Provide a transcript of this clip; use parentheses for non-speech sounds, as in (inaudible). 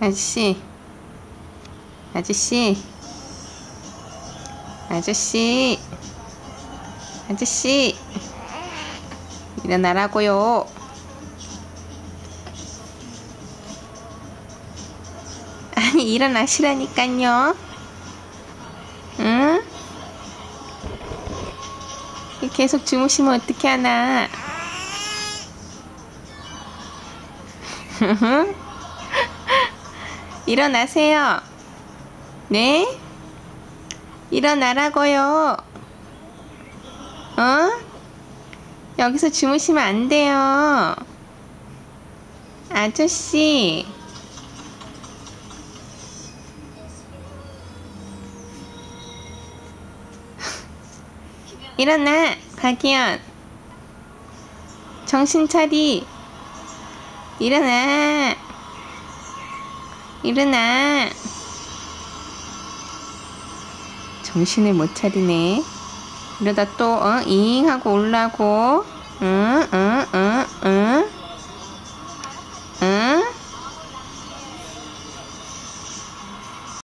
아저씨. 아저씨. 아저씨. 아저씨. 일어나라고요. 아니, 일어나시라니깐요. 응? 계속 주무시면 어떻게 하나. (laughs) 일어나세요. 네? 일어나라고요. 어? 여기서 주무시면 안 돼요. 아저씨. (laughs) 일어나, 박이연. 정신 차리. 일어나. 일어나. 정신을 못 차리네. 이러다 또, 어, 잉 하고 올라고. 응, 응, 응.